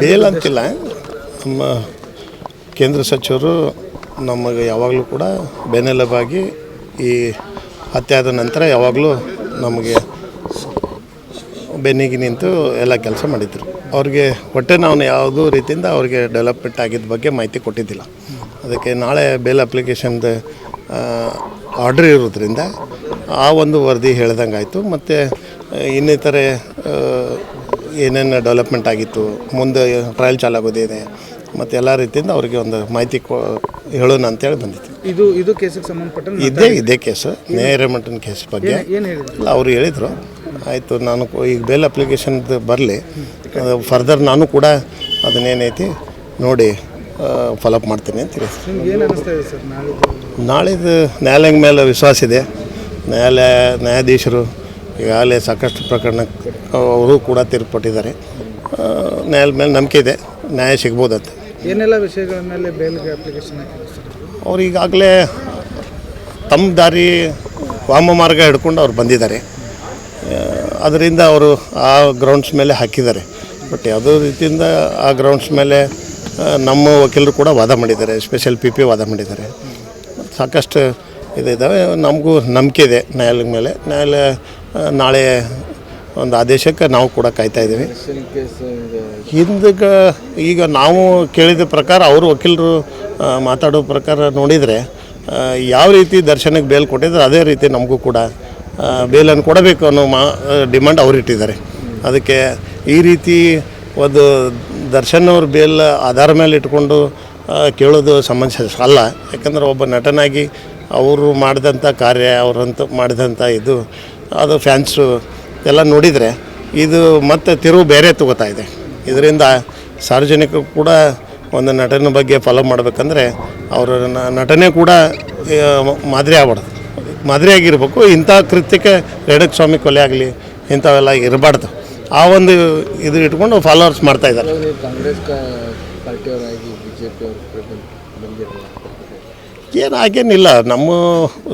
Bale ಅಂತಿಲ್ಲ. ನಮ್ಮ ಕೇಂದ್ರ ಸಚಿವರು ನಮಗೆ ಯಾವಾಗಲೂ ಕೂಡ ಬೆನ್ನೆಲುಬಾಗಿ ಈ ಹತ್ಯೆ ಆದ ನಂತರ ಯಾವಾಗಲೂ ನಮಗೆ ಬೆನ್ನಿಗೆ ನಿಂತು ಎಲ್ಲ ಕೆಲಸ ಮಾಡಿದ್ರು. ಅವ್ರಿಗೆ ಹೊಟ್ಟೆ ನಾವು ಯಾವುದೂ ರೀತಿಯಿಂದ ಅವ್ರಿಗೆ ಡೆವಲಪ್ಮೆಂಟ್ ಆಗಿದ್ದ ಬಗ್ಗೆ ಮಾಹಿತಿ ಕೊಟ್ಟಿದ್ದಿಲ್ಲ. ಅದಕ್ಕೆ ನಾಳೆ ಬೇಲ್ ಅಪ್ಲಿಕೇಶನ್ದು ಆರ್ಡ್ರ್ ಇರೋದ್ರಿಂದ ಆ ಒಂದು ವರದಿ ಹೇಳ್ದಂಗೆ ಆಯಿತು ಮತ್ತು ಇನ್ನಿತರೆ ಏನೇನು ಡೆವಲಪ್ಮೆಂಟ್ ಆಗಿತ್ತು ಮುಂದೆ ಟ್ರಯಲ್ ಚಾಲಾಗೋದಿದೆ ಮತ್ತು ಎಲ್ಲ ರೀತಿಯಿಂದ ಅವರಿಗೆ ಒಂದು ಮಾಹಿತಿ ಕೊ ಹೇಳೋಣ ಅಂತೇಳಿ ಬಂದಿತ್ತು ಇದು ಇದು ಕೇಸಿಗೆ ಸಂಬಂಧಪಟ್ಟ ಇದೇ ಇದೇ ಕೇಸು ನೇರಮಟ್ಟನ ಕೇಸ್ ಬಗ್ಗೆ. ಇಲ್ಲ ಅವ್ರು ಹೇಳಿದರು. ಆಯಿತು ನಾನು ಈಗ ಬೇಲ್ ಅಪ್ಲಿಕೇಶನ್ದು ಬರಲಿ. ಫರ್ದರ್ ನಾನು ಕೂಡ ಅದನ್ನೇನೈತಿ ನೋಡಿ ಫಾಲೋಅಪ್ ಮಾಡ್ತೀನಿ ಅಂತ ನಾಳೆದು? ನ್ಯಾಯಾಲಯ ನಾಳಿದ್ದು ನ್ಯಾಯಾಲಯದ ಮೇಲೆ ವಿಶ್ವಾಸ ಇದೆ. ನ್ಯಾಯಾಲಯ ನ್ಯಾಯಾಧೀಶರು ಈಗಾಗಲೇ ಸಾಕಷ್ಟು ಪ್ರಕರಣ ಅವರು ಕೂಡ ತೀರ್ಪು ಕೊಟ್ಟಿದ್ದಾರೆ ಆ, ಮೇಲೆ ನಂಬಿಕೆ ಇದೆ ನ್ಯಾಯ ಸಿಗ್ಬೋದಂತ ಏನೆಲ್ಲ ವಿಷಯಗಳ ಮೇಲೆ ಬೇಲ್ಗೆ ಅಪ್ಲಿಕೇಶನ್ ಅವ್ರು ಈಗಾಗಲೇ ತಮ್ಮ ದಾರಿ ವಾಮ ಮಾರ್ಗ ಹಿಡ್ಕೊಂಡು ಅವ್ರು ಬಂದಿದ್ದಾರೆ. ಅದರಿಂದ ಅವರು ಆ ಗ್ರೌಂಡ್ಸ್ ಮೇಲೆ ಹಾಕಿದ್ದಾರೆ. ಬಟ್ ಯಾವುದೋ ರೀತಿಯಿಂದ ಆ ಗ್ರೌಂಡ್ಸ್ ಮೇಲೆ ನಮ್ಮ ವಕೀಲರು ಕೂಡ ವಾದ ಮಾಡಿದ್ದಾರೆ ಸ್ಪೆಷಲ್ ಪಿ ಪಿ ವಾದ ಮಾಡಿದ್ದಾರೆ. ಸಾಕಷ್ಟು ಇದಿದ್ದಾವೆ ನಮಗೂ ನಂಬಿಕೆ ಇದೆ ನ್ಯಾಯಾಲಯದ ಮೇಲೆ. ನ್ಯಾಯಾಲಯ ನಾಳೆ ಒಂದು ಆದೇಶಕ್ಕೆ ನಾವು ಕೂಡ ಕಾಯ್ತಾ ಇದ್ದೀವಿ. ಹಿಂದಕ್ಕೆ ಈಗ ನಾವು ಕೇಳಿದ ಪ್ರಕಾರ, ಅವರು ವಕೀಲರು ಮಾತಾಡೋ ಪ್ರಕಾರ ನೋಡಿದರೆ ಯಾವ ರೀತಿ ದರ್ಶನಕ್ಕೆ ಬೇಲ್ ಕೊಟ್ಟಿದ್ರೆ ಅದೇ ರೀತಿ ನಮಗೂ ಕೂಡ ಬೇಲನ್ನು ಕೊಡಬೇಕು ಅನ್ನೋ ಮಾ ಡಿಮ್ಯಾಂಡ್ ಅವ್ರು ಇಟ್ಟಿದ್ದಾರೆ. ಅದಕ್ಕೆ ಈ ರೀತಿ ಒಂದು ದರ್ಶನ್ ಅವ್ರ ಬೇಲ್ ಆಧಾರ ಮೇಲೆ ಇಟ್ಕೊಂಡು ಕೇಳೋದು ಸಂಬಂಧ ಅಲ್ಲ. ಯಾಕಂದ್ರೆ ಒಬ್ಬ ನಟನಾಗಿ ಅವರು ಮಾಡಿದಂಥ ಕಾರ್ಯ, ಅವರಂತ ಮಾಡಿದಂಥ ಇದು ಅದು ಫ್ಯಾನ್ಸು ಎಲ್ಲ ನೋಡಿದರೆ ಇದು ಮತ್ತೆ ತಿರುವು ಬೇರೆ ತಗೋತಾ ಇದೆ. ಇದರಿಂದ ಸಾರ್ವಜನಿಕರು ಕೂಡ ಒಂದು ನಟನ ಬಗ್ಗೆ ಫಾಲೋ ಮಾಡಬೇಕಂದ್ರೆ ಅವರ ನಟನೆ ಕೂಡ ಮಾದರಿ ಆಗ್ಬಾರ್ದು. ಮಾದರಿಯಾಗಿರ್ಬೇಕು ಇಂಥ ಕೃತ್ಯಕ್ಕೆ ರೇಣುಕ ಸ್ವಾಮಿ ಕೊಲೆ ಆಗಲಿ, ಇಂಥವೆಲ್ಲ ಇರಬಾರ್ದು. ಆ ಒಂದು ಇದು ಇಟ್ಕೊಂಡು ಫಾಲೋವರ್ಸ್ ಮಾಡ್ತಾ ಇದ್ದಾರೆ. ಏನು ಹಾಗೇನಿಲ್ಲ. ನಮ್ಮ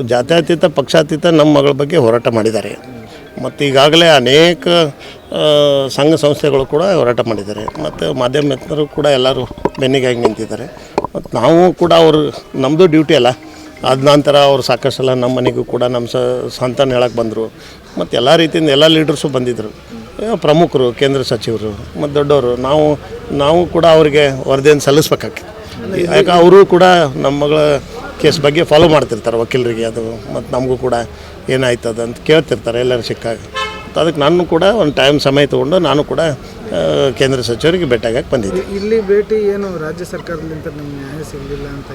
ಜಾತ್ಯತೀತ, ಪಕ್ಷಾತೀತ ನಮ್ಮ ಮಗಳ ಬಗ್ಗೆ ಹೋರಾಟ ಮಾಡಿದ್ದಾರೆ. ಮತ್ತು ಈಗಾಗಲೇ ಅನೇಕ ಸಂಘ ಸಂಸ್ಥೆಗಳು ಕೂಡ ಹೋರಾಟ ಮಾಡಿದ್ದಾರೆ. ಮತ್ತು ಮಾಧ್ಯಮ ಮಿತ್ರರು ಕೂಡ ಎಲ್ಲರೂ ಬೆನ್ನಿಗಾಗಿ ನಿಂತಿದ್ದಾರೆ. ಮತ್ತು ನಾವು ಕೂಡ ಅವರು ನಮ್ಮದು ಡ್ಯೂಟಿ ಅಲ್ಲ. ಅದ ನಂತರ ಅವರು ಸಾಕಷ್ಟು ಸಲ ನಮ್ಮ ಮನೆಗೂ ಕೂಡ ನಮ್ಮ ಸಂತಾನ ಹೇಳಕ್ಕೆ ಬಂದರು. ಮತ್ತು ಎಲ್ಲ ರೀತಿಯಿಂದ ಎಲ್ಲ ಲೀಡರ್ಸು ಬಂದಿದ್ದರು ಪ್ರಮುಖರು, ಕೇಂದ್ರ ಸಚಿವರು, ಮತ್ತು ದೊಡ್ಡವರು, ನಾವು ನಾವು ಕೂಡ ಅವರಿಗೆ ವರದಿಯನ್ನು ಸಲ್ಲಿಸ್ಬೇಕಾಗ್ತದೆ. ಯಾಕೆ ಅವರು ಕೂಡ ನಮ್ಮ ಮಗಳ ಕೇಸ್ ಬಗ್ಗೆ ಫಾಲೋ ಮಾಡ್ತಿರ್ತಾರೆ ವಕೀಲರಿಗೆ ಅದು ಮತ್ತು ನಮಗೂ ಕೂಡ ಏನಾಯ್ತದ ಅಂತ ಕೇಳ್ತಿರ್ತಾರೆ ಎಲ್ಲರೂ ಸಿಕ್ಕಾಗ ಅದಕ್ಕೆ ನಾನು ಕೂಡ ಒಂದು ಟೈಮ್ ಸಮಯ ತೊಗೊಂಡು ನಾನು ಕೂಡ ಕೇಂದ್ರ ಸಚಿವರಿಗೆ ಭೇಟಿಯಾಗಕ್ಕೆ ಬಂದಿದ್ದೆ. ಇಲ್ಲಿ ಭೇಟಿ ಏನು ರಾಜ್ಯ ಸರ್ಕಾರದಿಂದ ನಿಮ್ಗೆ ನ್ಯಾಯ ಸಿಗಲಿಲ್ಲ ಅಂತ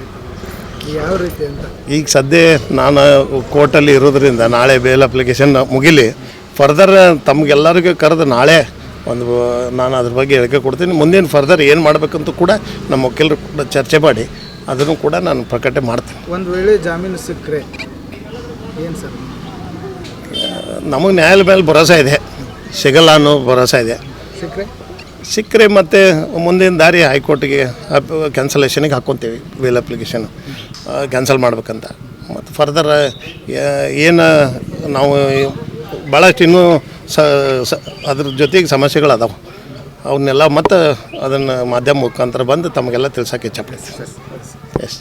ಯಾವ ರೀತಿ ಅಂತ? ಈಗ ಸದ್ಯ ನಾನು ಕೋರ್ಟಲ್ಲಿ ಇರೋದ್ರಿಂದ ನಾಳೆ ಬೇಲ್ ಅಪ್ಲಿಕೇಶನ್ ಮುಗಿಲಿ. ಫರ್ದರ್ ತಮಗೆಲ್ಲರಿಗೂ ಕರೆದು ನಾಳೆ ಒಂದು ನಾನು ಅದ್ರ ಬಗ್ಗೆ ಹೇಳಿಕೆ ಕೊಡ್ತೀನಿ. ಮುಂದಿನ ಫರ್ದರ್ ಏನು ಮಾಡಬೇಕಂತ ಕೂಡ ನಮ್ಮ ವಕೀಲರು ಕೂಡ ಚರ್ಚೆ ಮಾಡಿ. ಅದನ್ನು ಕೂಡ ನಾನು ಪ್ರಕಟಣೆ ಮಾಡ್ತೀನಿ. ಒಂದು ವೇಳೆ ಜಾಮೀನು ಸಿಕ್ಕರೆ ಏನು ಸರ್? ನಮಗೆ ನ್ಯಾಯಾಲಯ ಮೇಲೆ ಭರೋಸೆ ಇದೆ. ಸಿಗಲ್ಲ ಅನ್ನೋ ಭರೋಸೆ ಇದೆ. ಸಿಕ್ಕರೆ? ಸಿಕ್ಕರೆ ಮತ್ತೆ ಮುಂದಿನ ದಾರಿ ಹೈಕೋರ್ಟಿಗೆ ಕ್ಯಾನ್ಸಲೇಷನಿಗೆ ಹಾಕ್ಕೊತೀವಿ ವೇಲ್ ಅಪ್ಲಿಕೇಶನ್ ಕ್ಯಾನ್ಸಲ್ ಮಾಡ್ಬೇಕಂತ. ಮತ್ತು ಫರ್ದರ್ ಏನು ನಾವು ಭಾಳಷ್ಟು ಇನ್ನೂ ಸ ಸ- ಅದ್ರ ಜೊತೆಗೆ ಸಮಸ್ಯೆಗಳು ಅದಾವೆ. ಅವನ್ನೆಲ್ಲ ಮತ್ತೆ ಅದನ್ನು ಮಾಧ್ಯಮ ಮುಖಾಂತರ ಬಂದು ತಮಗೆಲ್ಲ ತಿಳ್ಸೋಕೆ ಇಚ್ಛಪಡ್ತೀವಿ ಎಸ್